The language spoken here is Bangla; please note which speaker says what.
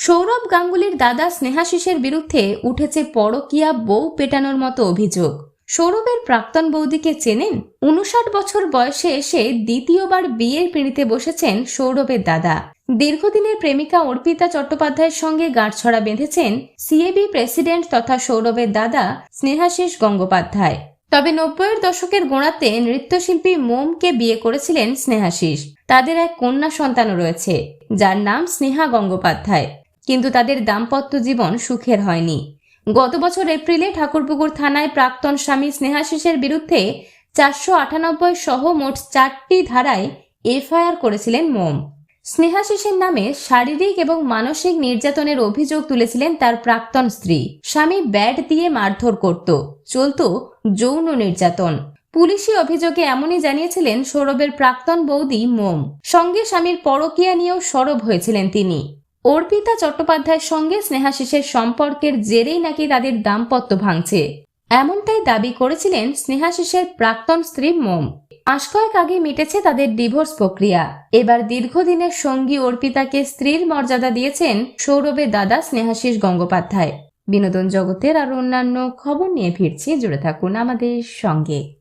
Speaker 1: সৌরভ গাঙ্গুলির দাদা স্নেহাশিসের বিরুদ্ধে উঠেছে পরকিয়া বউ পেটানোর মতো অভিযোগ। সৌরভের প্রাক্তন বৌদিকে চেনেন? উনষাট বছর বয়সে এসে দ্বিতীয়বার বিয়ের পিঁড়িতে বসেছেন সৌরভের দাদা। দীর্ঘদিনের প্রেমিকা অর্পিতা চট্টোপাধ্যায়ের সঙ্গে গাঁটছড়া বেঁধেছেন সিএবি প্রেসিডেন্ট তথা সৌরভের দাদা স্নেহাশিস গঙ্গোপাধ্যায়। তবে নব্বইয়ের দশকের গোড়াতে নৃত্যশিল্পী মোমকে বিয়ে করেছিলেন স্নেহাশিস তাদের এক কন্যা সন্তানও রয়েছে, যার নাম স্নেহা গঙ্গোপাধ্যায়। কিন্তু তাদের দাম্পত্য জীবন সুখের হয়নি। গত বছর এপ্রিলে ঠাকুরপুকুর থানায় প্রাক্তন স্বামী স্নেহাশিসের বিরুদ্ধে চারশো আটানব্বই সহ মোট চারটি ধারায় এফআইআর করেছিলেন মোম। স্নেহাশিসের নামে শারীরিক এবং মানসিক নির্যাতনের অভিযোগ তুলেছিলেন তার প্রাক্তন স্ত্রী। স্বামী ব্যাট দিয়ে মারধর করত, চলত যৌন নির্যাতন। পুলিশি অভিযোগে এমনই জানিয়েছিলেন সৌরভের প্রাক্তন বৌদি মোম। সঙ্গে স্বামীর পরকীয়া নিয়েও সরব হয়েছিলেন তিনি। অর্পিতা চট্টোপাধ্যায়ের সঙ্গে স্নেহাশিসের সম্পর্কের জেরেই নাকি তাদের দাম্পত্য ভাঙছে। এমনটাই দাবি করেছিলেন স্নেহাশিসের প্রাক্তন স্ত্রী মোম। মাস কয়েক আগে মিটেছে তাদের ডিভোর্স প্রক্রিয়া। এবার দীর্ঘদিনের সঙ্গী অর্পিতাকে স্ত্রীর মর্যাদা দিয়েছেন সৌরভের দাদা স্নেহাশিস গঙ্গোপাধ্যায়। বিনোদন জগতের আর অন্যান্য খবর নিয়ে ফিরছি, জুড়ে থাকুন আমাদের সঙ্গে।